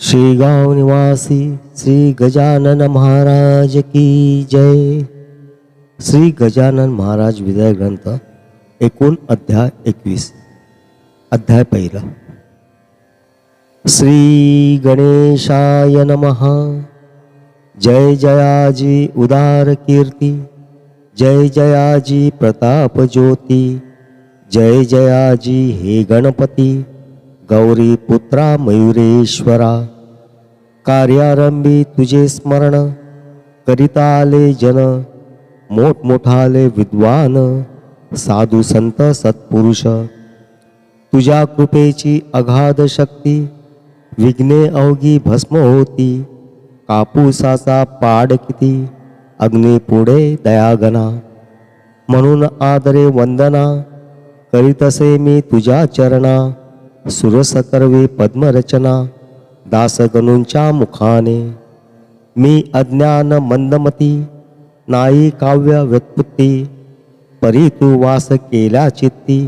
श्रीगाव निवासी श्री गजानन महाराज की जय। श्री गजानन महाराज विजय ग्रंथ एकूण अध्याय एकवीस अध्याय पहिला। श्री गणेशाय नमः। जय जयाजी उदार कीर्ती। जय जयाजी प्रताप ज्योती। जय जयाजी हे गणपती। गौरी पुत्रा मयुरेश्वरा कार्यारंभी तुझे स्मरण करिता आले जन मोठमोठाले विद्वान साधू संत सत्पुरुष. तुझ्या कृपेची अगाध शक्ती विघ्ने अवघी भस्म होती कापूसाचा पाड किती अग्नी पुढे दयागना. म्हणून आदरे वंदना करीतसे मी तुझ्या चरणा. सुरसकर्वे पद्मरचना दासगणूंच्या मुखाने. मी अज्ञान मंदमती नाई काव्य व्युत्पत्ती परी तू वास केल्या चित्ती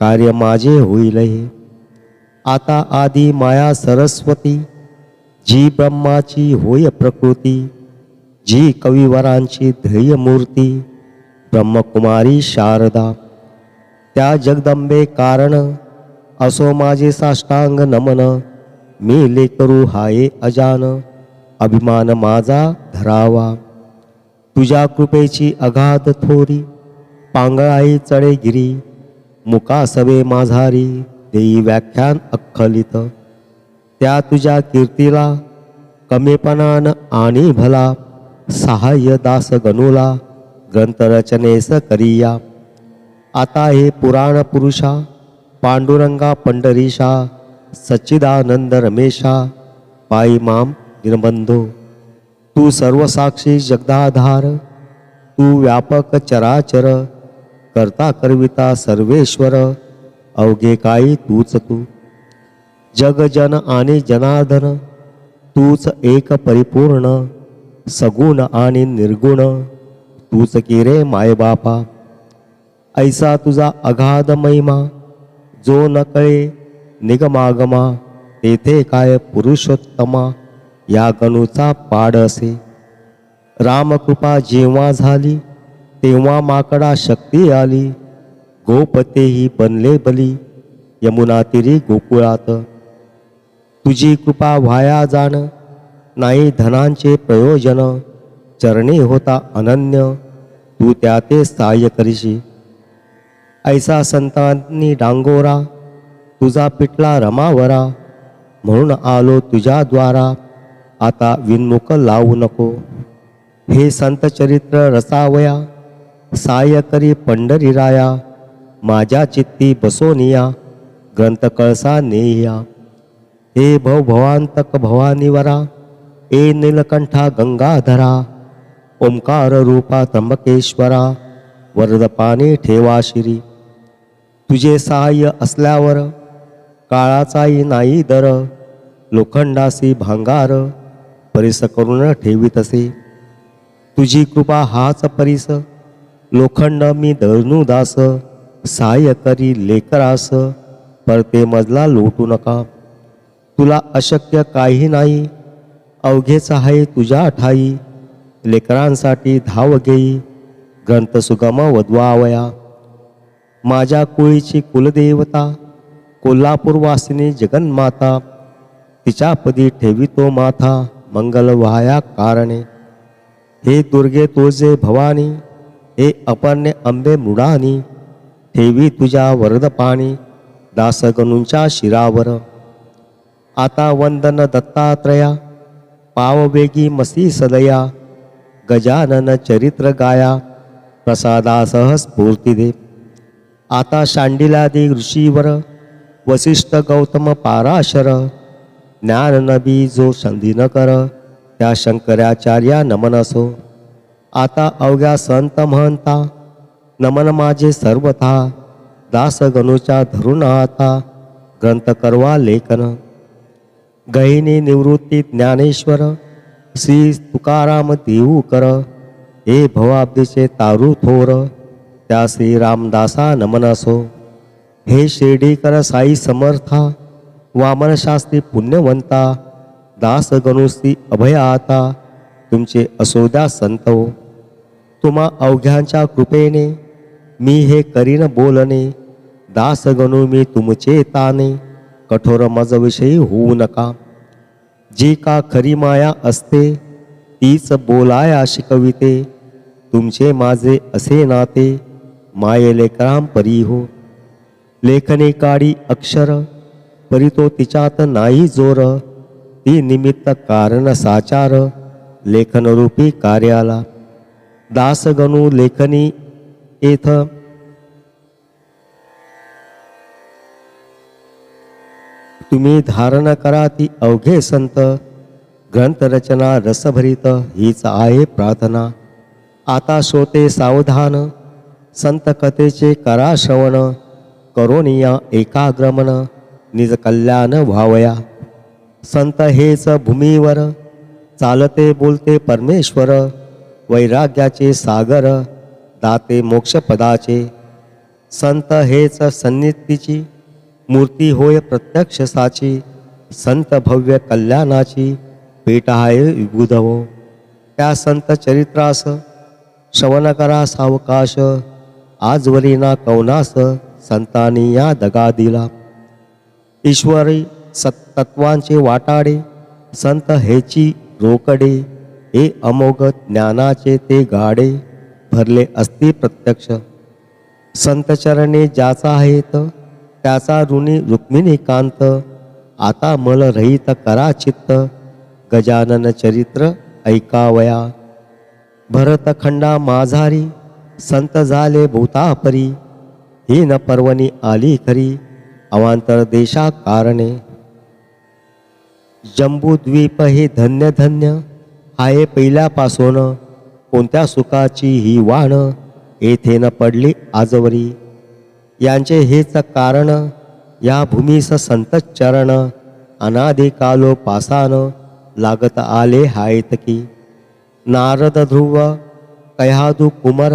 कार्य माझे होईल हे आता आदी माया सरस्वती जी ब्रह्माची होय प्रकृती जी कविवरांची ध्येय मूर्ती ब्रह्मकुमारी शारदा. त्या जगदंबे कारण असो माझे साष्टांग नमन. मी लेकरू हाये अजान. अभिमान माझा धरावा. तुझ्या कृपेची अगाध थोरी. पांगळाई चढेगिरी. मुका सवे माझारी. देई व्याख्यान अख्खलित त्या तुझ्या कीर्तीला कमीपणान आणि भला सहाय्य दास गणूला ग्रंथरचनेस करिया. आता हे पुराण पुरुषा पांडुरंगा पंढरीशा सच्चिदानंद रमेशा पायी माम निर्बंधो तू सर्वसाक्षी जगदाधार तू व्यापक चराचर करता करविता सर्वेश्वर अवघे काही तूच तू. जग जन आणि जनार्दन तूच एक परिपूर्ण सगुण आणि निर्गुण तूच की रे मायबापा. ऐसा तुझा अगाध महिमा जो न कळे निगमागमा तेथे काय पुरुषोत्तमा या गणूचा पाड असे. रामकृपा जेव्हा झाली तेव्हा माकडा शक्ती आली. गोपतेही बनले बली यमुना तिरी गोकुळात. तुझी कृपा व्हाया जाण नाही धनांचे प्रयोजन चरणी होता अनन्य तू त्या ते सहाय्य करीशी. ऐसा संतांनी डांगोरा तुझा पिटला रमावरा म्हणून आलो तुझ्या द्वारा आता विनमुख लावू नको. हे संत चरित्र रसावया साय करी पंढरीराया माझ्या चित्ती बसोनिया ग्रंथ कळसा नेया हे भव भवांतक भवानीवरा ए नीलकंठा गंगाधरा ओंकार रूपा त्र्यंबकेश्वरा वरद पाणी ठेवा शिरी. तुझे सहाय्य असल्यावर काळाचाही नाही दर लोखंडासी भांगार परिस करून ठेवीतसे तुझी कृपा हाच परिस लोखंड मी दास सहाय्य करी लेकरास परते मजला लोटू नका. तुला अशक्य काही नाही अवघेच आहे तुझ्या ठाई लेकरांसाठी धाव घेई ग्रंथ सुगम वधवावया. माझ्या कुळीची कुलदेवता कोल्हापूरवासिनी जगन्माता तिच्या पदी ठेवितो माथा मंगल व्हाया कारणे. हे दुर्गे तुझे भवानी हे अपर्णे अंबे मृडानी ठेवी तुझ्या वरद पाणी दासगणूंच्या शिरावर. आता वंदन दत्तात्रया पाववेगी मसी सदया गजानन चरित्र गाया प्रसादासह स्फूर्ती दे. आता शांडिलादी ऋषीवर वसिष्ठ गौतम पाराशर ज्ञान नबी जो संधी न कर त्या शंकराचार्या नमन असो. आता अवघ्या संत महंता नमन माझे सर्वथा दासगणूच्या धरून आता ग्रंथ करवा लेखन. गहिनी निवृत्ती ज्ञानेश्वर श्री तुकाराम देऊ कर हे भवाब्दीचे तारू थोर त्या श्री रामदासा नमन असो हे शिर्डीकर साई समर्था वामनशास्त्री पुण्यवंता दास गणुसी अभय आता तुमचे असोद्या संतो तुम्हा अवघ्यांच्या कृपेने मी हे करीन बोलणे. दास गणू मी तुमचे ताने कठोर मजविषयी होऊ नका. जी का खरी माया असते तीच बोलाया शिकविते. तुमचे माझे असे नाते मायेले कराम परी हो लेखने काढी अक्षर परी तो तिच्यात नाही जोर ती निमित्त कारण साचार लेखनरूपी कार्याला दासगणू लेखनी येथ तुम्ही धारण करा ती अवघे संत ग्रंथरचना रसभरित हीच आहे प्रार्थना आता श्रोते सावधान संत कथेचे करा श्रवण करोनिया एकाग्रमन निज कल्याण व्हावया. संत हेच भूमीवर चालते बोलते परमेश्वर वैराग्याचे सागर दाते मोक्षपदाचे. संत हेच सन्नितीची मूर्ती होय प्रत्यक्ष साची संत भव्य कल्याणाची पेटहाय आहे त्या संत चरित्रास श्रवण करा सावकाश आजवरी ना कवनास संतानी या दगा दिला ईश्वरी सत्तत्वांचे वाटाडे संत हेची रोकडे हे अमोघ ज्ञानाचे ते गाडे भरले असते प्रत्यक्ष. संतचरणे ज्याचा आहेत त्याचा ऋणी रुक्मिणी कांत आता मल रहित करा चित्त गजानन चरित्र ऐकावया. भरतखंडा माझारी संत झाले भूतापरी. ही न पर्वणी आली खरी अवांतर देशा कारणे. जंबूद्वीप हे धन्य धन्य हाये पहिल्यापासून. कोणत्या सुखाची ही वाण येथे न पडली आजवरी. यांचे हेच कारण या भूमीस संतचरण अनादिकालो पासान लागत आले हायत की. नारद ध्रुव कयादु कुमर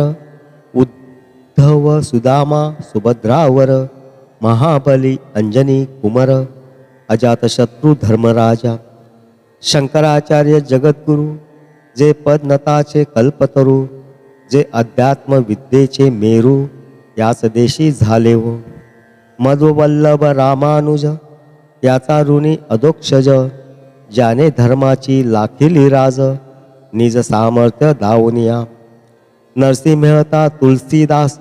उद्धव सुदामा सुभद्रावर महाबली अंजनी कुमर अजातशत्रू धर्मराजा शंकराचार्य जगद्गुरु जे पदनताचे कल्पतरू जे अध्यात्म विद्येचे मेरू याच देशी झाले हो मधुवल्लभ रामानुज याचा ऋणी अधोक्षज ज्याने धर्माची लाखिली राज निज सामर्थ्य दावनिया नरसिंह मेहता तुलसीदास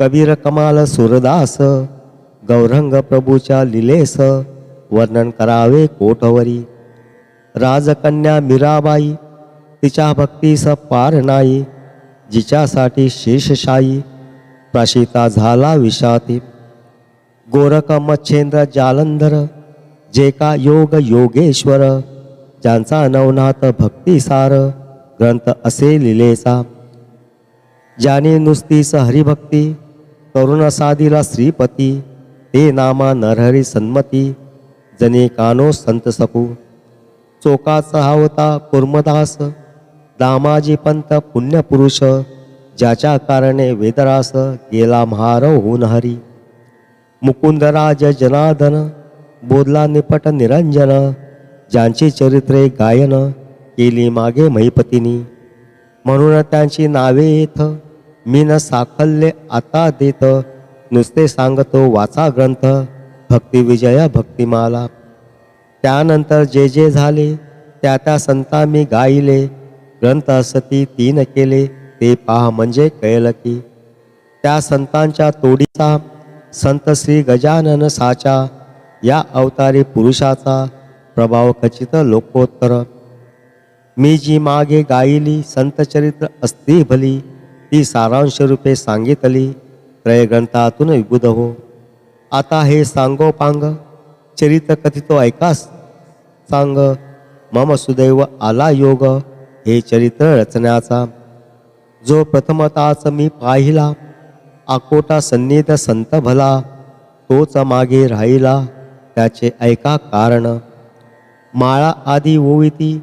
कबीर कमाल सुरदास गौरंग प्रभूच्या लिलेस वर्णन करावे कोठवरी. राजकन्या मीराबाई तिच्या भक्तीस पार नाही जिच्यासाठी शेषशाही प्राशिता झाला विषाती. गोरख मच्छेंद्र जालंधर जे का योग योगेश्वर ज्यांचा नवनाथ भक्तिसार ग्रंथ असे लिलेचा ज्याने नुसतीस हरिभक्ती करुण साधीला श्रीपती ते नामा नरहरी सन्मती जने कानो संत सपू चोकाचा होता कुर्मदास दामाजी पंत पुण्यपुरुष ज्याच्या कारणे वेदरास गेला महार होऊन हरी। मुकुंदराज जनार्दन बोधला निपट निरंजन ज्यांची चरित्रे गायन केली मागे महिपतीनी म्हणून त्यांची नावे येत मी न साखल्य आता देत नुसते सांगतो वाचा ग्रंथ भक्तिविजय भक्तिमाला. त्यानंतर जे जे झाले त्या त्या संता मी गायले ग्रंथ असती तीन केले ते पहा म्हणजे कळलं की. त्या संतांच्या तोडीचा संत श्री गजानन साचा या अवतारी पुरुषाचा प्रभाव खचित लोकोत्तर. मी जी मागे गायली संतचरित्र असती भली ती सारांश रूपे सांगितली. त्रयग्रंथातून विबुध हो. आता हे सांगोपांग चरित्र कथितो ऐकास. सांग मम सुदैव आला योग हे चरित्र रचण्याचा. जो प्रथमताच मी पाहिला आकोटा सन्निध संत भला तोच मागे राहिला त्याचे ऐका कारण. माळा आधी ओविती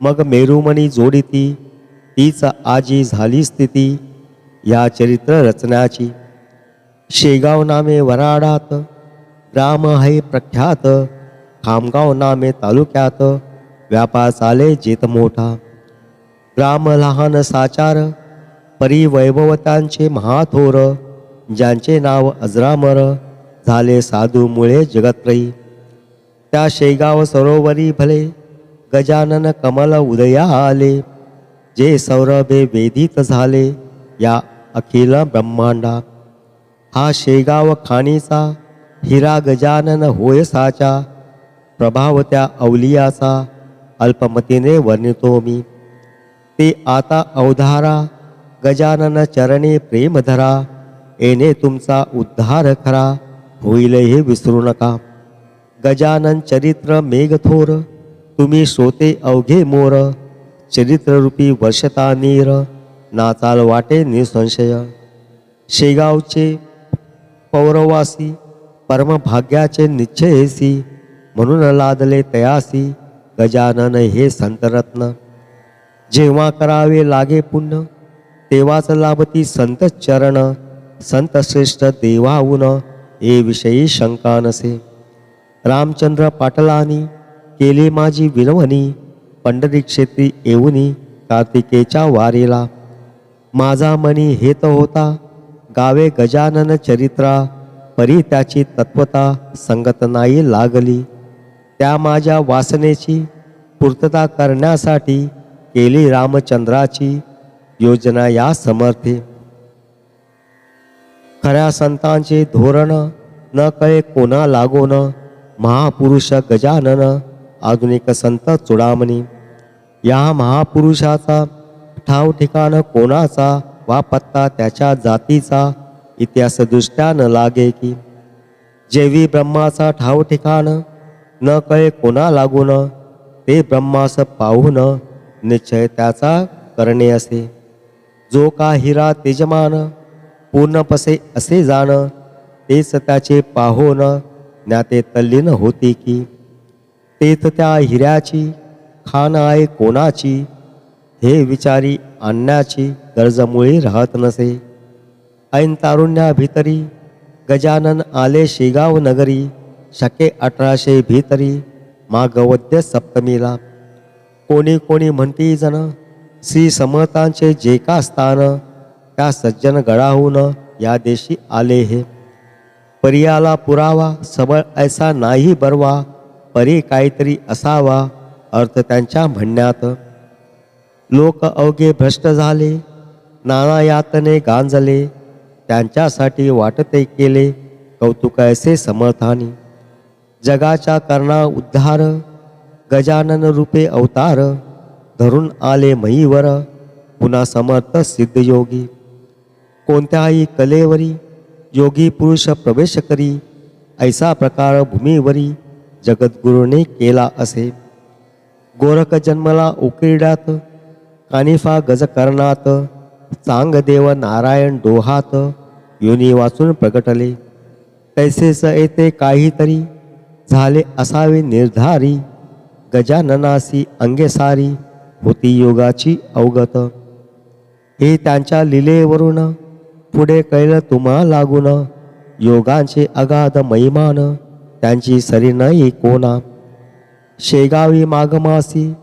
मग मेरुमणी जोडिती तीच आजी झाली स्थिती या चरित्र रचण्याची. शेगाव नामे वराडात ग्राम है प्रख्यात खामगाव नामे तालुक्यात व्यापार चाले जेत मोठा. ग्राम लहान साचार परिवैभवतांचे महाथोर ज्यांचे नाव अजरामर झाले साधू मुळे जगत्रयी त्या शेगाव सरोवरी भले गजानन कमल उदया आले जे सौरभे वेदित झाले या अखिल ब्रह्मांडा. हा शेगाव खाणीचा हिरा गजानन होय साचा प्रभाव त्या अवलियाचा अल्पमतीने वर्णितो मी. ते आता अवधारा गजानन चरणे प्रेमधरा येणे तुमचा उद्धार खरा होईल हे विसरू नका. गजानन चरित्र मेघथोर तुम्ही श्रोते अवघे मोर चरित्ररूपी वर्षता नीर नाचाल वाटे निसंशय. शेगावचे पौरवासी परमभाग्याचे निश्चयसी म्हणून लादले तयासी गजानन हे संतरत्न. जेव्हा करावे लागे पुण्य तेव्हाच लाभती संत चरण संत श्रेष्ठ देवाहून हे विषयी शंका नसे. रामचंद्र पाटलानी केले माझी विनवणी पंढरीक्षेत्री येऊनी कार्तिकेच्या वारीला. माझा मनी हेत होता गावे गजानन चरित्रा परी त्याची तत्वता संगत नाही लागली. त्या माझ्या वासनेची पूर्तता करण्यासाठी केली रामचंद्राची योजना या समर्थे. खऱ्या संतांचे धोरण न कळे कोणा लागोन महापुरुष गजानन आधुनिक संत चुडामणी. या महापुरुषाचा ठाव ठिकाण कोणाचा वा पत्ता त्याच्या जातीचा इतिहासदृष्ट्या न लागे की. जेवी ब्रह्माचा ठाव ठिकाण न कळे कोणा लागून ते ब्रह्मास पाहून निश्चय त्याचा करणे असे. जो का हिरा तेजमान पूर्णपसे असे जाण तेच त्याचे पाहून ज्ञाते तल्लीन होती की. तेच त्या हिऱ्याची खान आहे कोणाची? हे विचारी आणण्याची गरजमुळे राहत नसे. ऐन तारुण्या भीतरी गजानन आले शेगाव नगरी शके अठराशे भीतरी मागवद्य सप्तमीला. कोणी कोणी म्हणती जण श्री समर्थांचे जे का स्थान त्या सज्जन गडाहून या देशी आले हे. परियाला पुरावा सबळ ऐसा नाही बरवा परी काहीतरी असावा अर्थ त्यांच्या म्हणण्यात. लोक अवघे भ्रष्ट झाले नाना यातने गांजले त्यांच्यासाठी वाटते केले कौतुक समर्थानी. जगाच्या कर्णा उद्धार गजानन रूपे अवतार धरून आले मईवर पुन्हा समर्थ सिद्धयोगी. कोणत्याही कलेवरी योगी पुरुष प्रवेश करी ऐसा प्रकार भूमीवरी जगद्गुरूने केला असे. गोरख जन्मला उकिरड्यात कानिफा गजकरणात चांगदेव नारायण डोहात योनी वाचून प्रगटले. तैसेच येते काहीतरी झाले असावे निर्धारी गजाननासी अंगेसारी होती योगाची अवगत. हे त्यांच्या लिलेवरून पुढे कळलं तुम्हा लागून योगांचे अगाध महिमान त्यांची सरी नाही कोणा. शेगावी मागमासी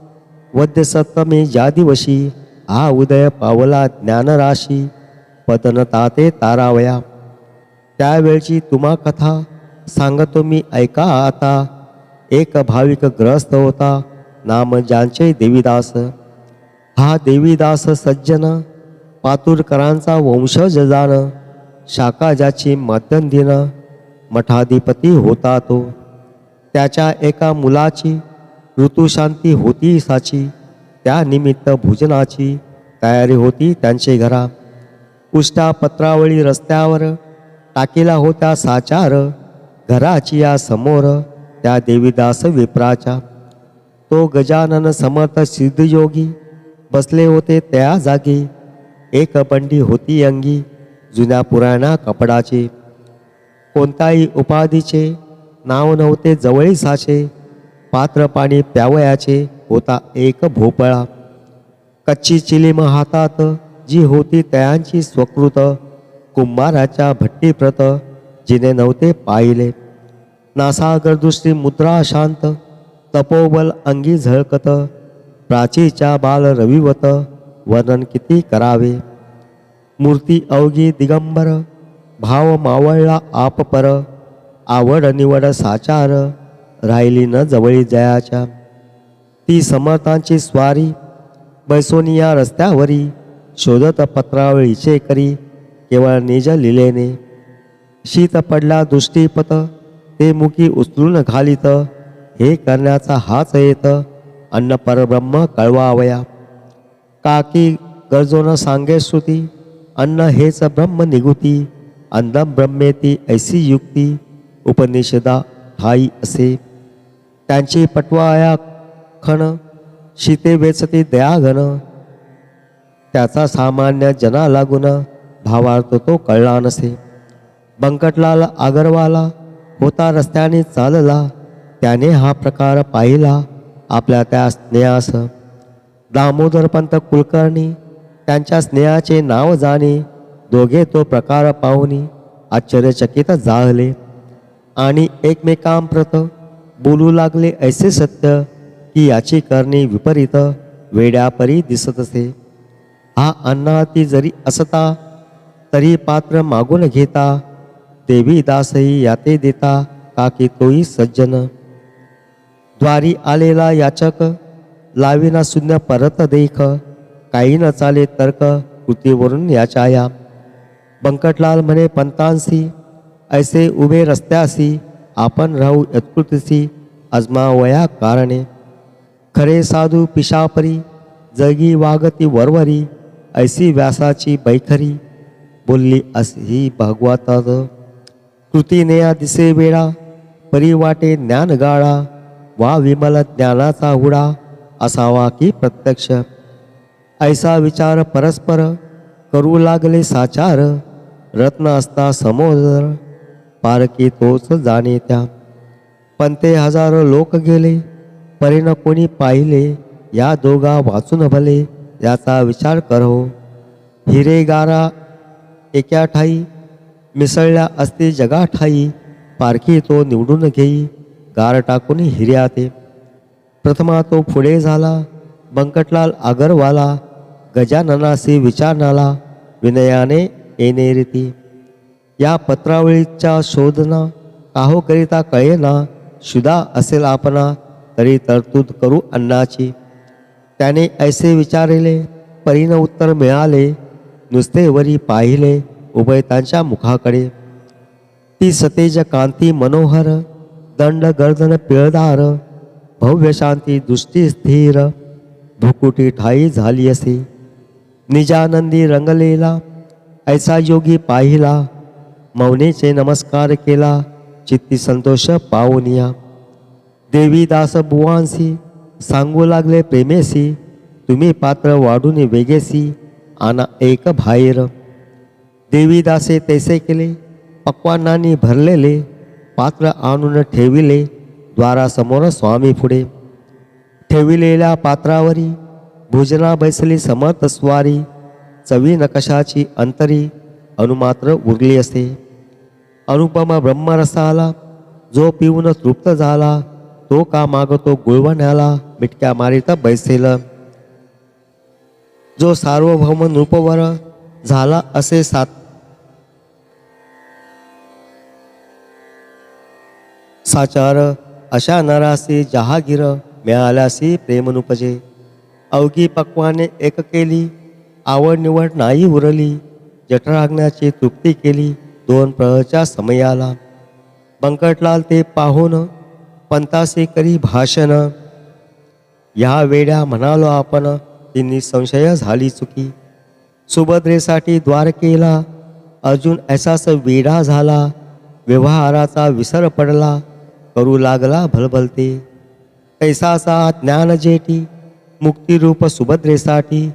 वद्य सप्तमी ज्या दिवशी हा उदय पावला ज्ञानराशी पतन ताते तारावया. त्यावेळची तुम्हा कथा सांगतो मी ऐका आता. एक भाविक ग्रस्त होता नाम ज्यांचे देवीदास. हा देवीदास सज्जन पातुरकरांचा वंशज जाण शाखा ज्याची मध्यंदिन. मठाधिपती होता तो. त्याच्या एका मुलाची ऋतुशांती होती साची. त्यानिमित्त भोजनाची तयारी होती त्यांचे घरा. उष्टा पत्रावळी रस्त्यावर टाकीला होत्या साचार. घराची या समोर त्या देवीदास विप्राच्या. तो गजानन समर्थ सिद्धयोगी बसले होते त्या जागी. एक बंडी होती अंगी जुन्या पुराण्या कपडाची. कोणत्याही उपाधीचे नाव नव्हते जवळीसाचे पात्र पाणी प्यावयाचे होता एक भोपळा. कच्ची चिलीम हातात जी होती तयांची स्वकृत कुंभाराच्या भट्टीप्रत जिने नव्हते पाहिले. नासागर दृष्टी मुद्रा शांत तपोबल अंगी झळकत प्राचीच्या बाल रविवत वर्णन किती करावे. मूर्ती अवघी दिगंबर भाव मावळला आपपर आवड निवड साचार राहिली न जवळी जयाच्या. ती समर्थांची स्वारी बैसोनिया रस्त्यावरी शोधत पत्रावळीचे करी केवळ निज लिलेने. शीत पडला दृष्टीपत ते मुखी उचलून घालीत हे करण्याचा हाच येत अन्न परब्रह्म कळवावया. काकी गरजोनं सांगे श्रुती अन्न हेच ब्रह्म निगुती. अंधम ब्रह्मेती ऐसी युक्ती उपनिषदा ठाई असे। त्यांची पटवाया खण शीते वेचते दयाघन। त्याचा सामान्य जना लागून भावार्थ तो कळला नसे। बंकटलाल आगरवाला होता रस्त्याने चालला। त्याने हा प्रकार पाहिला आपल्या त्या स्नेहास। दामोदरपंत कुलकर्णी त्यांच्या स्नेहाचे नाव जाणे दोघे तो प्रकार पाहुनी आश्चर्यचकित जाहले आणि एकमेकांप्रत बोलू लागले ऐसे सत्य की याची करणी विपरीत वेड्यापरी दिसत असे. हा अण्णाती जरी असता तरी पात्र मागून घेता देवी दासही याते देता काकी तोही सज्जन. द्वारी आलेला याचक लाविना शून्य परत देख काही न चाले तर्क कृतीवरून याचाया. बंकटलाल म्हणे पंतांसी ऐसे उभे रस्त्यासी आपण राहू यत्कृतीसी अजमावया कारणे. खरे साधू पिशापरी जगी वागती वरवरी ऐसी व्यासाची बैखरी बोलली अशी भागवतात. कृतीनेया दिसे वेळा परी वाटे ज्ञान गाळा वा विमल ज्ञानाचा हुडा असावा की प्रत्यक्ष. ऐसा विचार परस्पर करू लागले साचार रत्न असता समोर पारकी तोच जाणे त्या पण ते हजारो लोक गेले परीन कोणी पाहिले या दोघा वाचून भले याचा विचार करो. हिरे गारा एका ठाई मिसळल्या असते जगा ठाई पारखी तो निवडून घेई गार टाकून हिर्याते प्रथमा तो पुढे झाला बंकटलाल आगरवाला गजाननासी विचारणाला विनयाने येणे रीती या पत्रावळीच्या शोधना काहोकरिता कळेना शुदा असेल आपणा तरी तरतूद करू अन्नाची. त्याने ऐसे विचारिले परीन उत्तर मिळाले नुसते वरी पाहिले उभयतांच्या मुखाकडे. ती सतेज कांती मनोहर दंड गर्दन पिळदार भव्य शांती दृष्टी स्थिर भुकुटी ठाई झाली असे. निजानंदी रंगलेला ऐसा योगी पाहिला मौनेचे नमस्कार केला चित्ती संतोष पावनिया देवीदास बुवांसी सांगू लागले प्रेमेसी तुम्ही पात्र वाढून वेगेसी आना एक बाहेर. देवीदासे तैसे केले पक्वानांनी भरलेले पात्र आणून ठेविले द्वारासमोर स्वामी पुढे. ठेविलेल्या पात्रावरी भोजना बैसली समर्थ स्वारी चवी नकाशाची अंतरी अनुमात्र उरली असे अनुपमा ब्रह्मरसाला जो पिऊन तृप्त झाला तो का मागतो गुळवण्याला मिटक्या मारित बैसेल. जो सार्वभौम नृपवर झाला असे सात साचार अशा नरासी जहागीर मिळाल्यासी प्रेमनुपजे. अवघी पक्वाने एक केली आवड निवड नाही उरली. जठराग्नाची तृप्ती केली दोन प्रहच्या समयाला. बंकटलाल ते पाहून पंतासे करी भाषण या वेड्या म्हणालो आपण तिन्ही संशय झाली चुकी. सुभद्रेसाठी द्वारकेला अजून ऐसाच वेडा झाला. व्यवहाराचा विसर पडला करू लागला भलभलते. ऐसाचा ज्ञान जेटी मुक्तिरूप सुभद्रेसाठी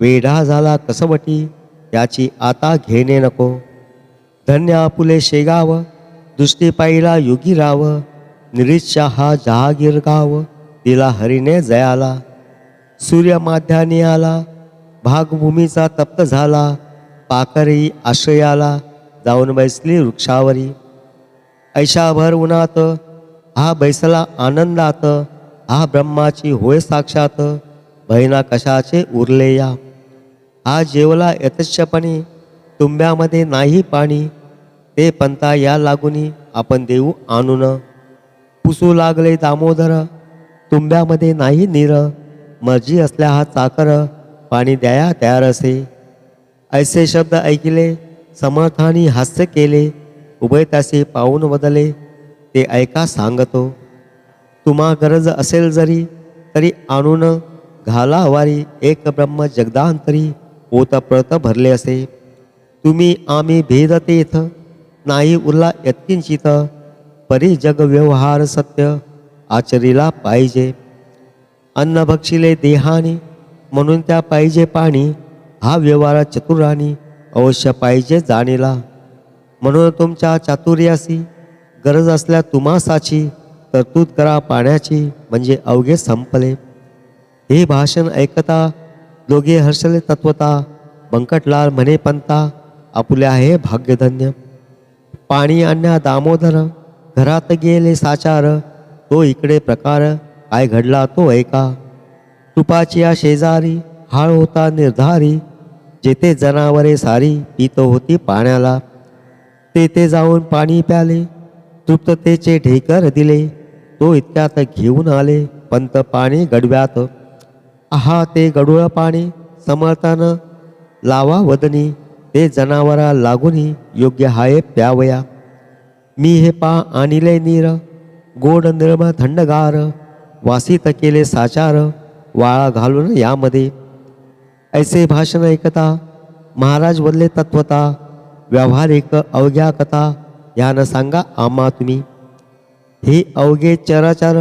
वेढा झाला कसवटी याची आता घेणे नको. धन्य आपुले शेगाव दृष्टी पाहिला योगी राव. निरीच्छा हा जहागीर गाव तिला हरीने जयाला. सूर्य माध्याने आला भागभूमीचा तप्त झाला पाकरी आश्रयाला जाऊन बैसली वृक्षावरी. ऐशाभर उन्हात हा बैसला आनंदात हा ब्रह्माची होय साक्षात बहिणा कशाचे उरले या? हा जेवला यथेच्छपणे तुंब्यामध्ये नाही पाणी ते पंता या लागुनी आपण देऊ आणून. पुसू लागले दामोदर तुंब्यामध्ये नाही नीर मर्जी असल्या हा चाकर पाणी द्याया तयार असे. ऐसे शब्द ऐकले समर्थानी हास्य केले उभय त्याचे पाहून बदले ते ऐका सांगतो. तुम्हा गरज असेल जरी तरी आणून घाला वारी एक ब्रह्म जगदांतरी. ओतप्रत भरले असे. तुम्ही आम्ही भेद तेथ नाही उरला यत्किंचित. परी जग व्यवहार सत्य आचरीला पाहिजे. अन्न भक्षिले देहानी म्हणून त्या पाहिजे पाणी. हा व्यवहार चतुरानी अवश्य पाहिजे जाणीला. म्हणून तुमच्या चातुर्यासी गरज असल्या तुम्हासाची तरतूद करा पाण्याची म्हणजे अवघे संपले. हे भाषण ऐकता दोघे हर्षले तत्वता बंकटलाल म्हणे पंता आपुले आहे भाग्यधन्य. पाणी आणण्या दामोदर घरात गेले साचार तो इकडे प्रकार काय घडला तो ऐका. तुपाची या शेजारी हाळ होता निर्धारी जेथे जनावरे सारी पित होती पाण्याला. तेथे जाऊन पाणी प्याले तृप्ततेचे ढेकर दिले तो इतक्यात घेऊन आले पंत पाणी गडव्यात. आहा ते गडूळ पाणी समर्थानं लावा वदनी ते जनावरा लागूनी योग्य हाये प्यावया. मी हे पा आणिले नीर गोड निर्म थंडगार वासित केले साचार वाळा घालून यामध्ये. ऐसे भाषण ऐकता महाराज वदले तत्वता व्यावहारिक अवघ्या कथा यानं सांगा आम्हा तुम्ही. हे अवघे चराचार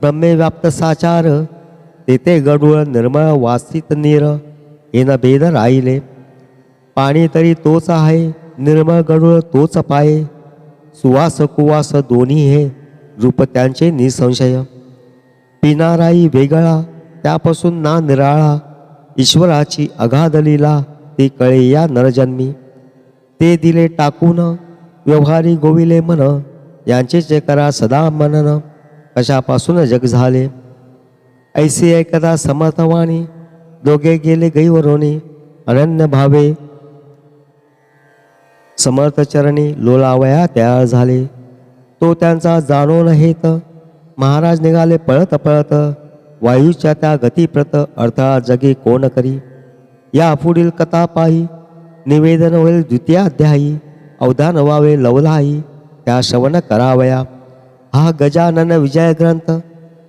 ब्रह्मे व्याप्त साचार तेथे गडूळ निर्मळ वासित नीर येणं भेद राहिले. पाणी तरी तोच आहे निर्मळ गडूळ तोच पाये. सुवास कुवास दोन्ही हे रूप त्यांचे निसंशय. पिनाराई वेगळा त्यापासून ना निराळा. ईश्वराची अगाध लीला ती कळे या नरजन्मी. ते दिले टाकून व्यवहारी गोविले मन. यांचे जे करा सदा मनन. कशापासून जग झाले? ऐसे एकदा समर्थवाणी दोघे गेले गैवरोणी अनन्य भावे। समर्थ चरणी लोलावया तयार झाले। तो त्यांचा जाणून हेत महाराज निघाले पळत पळत वायूच्या त्या गतीप्रत अडथळा जगे कोण करी। या पुढील कथा पाही निवेदन होईल द्वितीय अध्यायी अवधान व्हावे लवलाही त्या श्रवण करावया। हा गजानन विजय ग्रंथ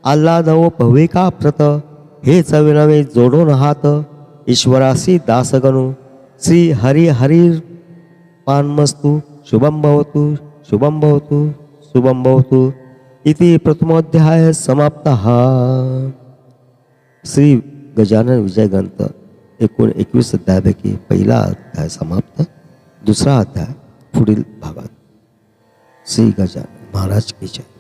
आल्हादव भविका प्रत? हे चविनवे जोडून हात. ईश्वरासी दासगणू श्री हरी हरी पान्मस्तु. शुभं भवतु शुभं भवतु शुभं भवतु. इति प्रथमोध्याय समाप्त श्री गजानन विजय ग्रंथ एकूण एकवीस अध्यायापैकी पहिला अध्याय समाप्त. दुसरा अध्याय पुढील भागात. श्री गजानन महाराज की जय.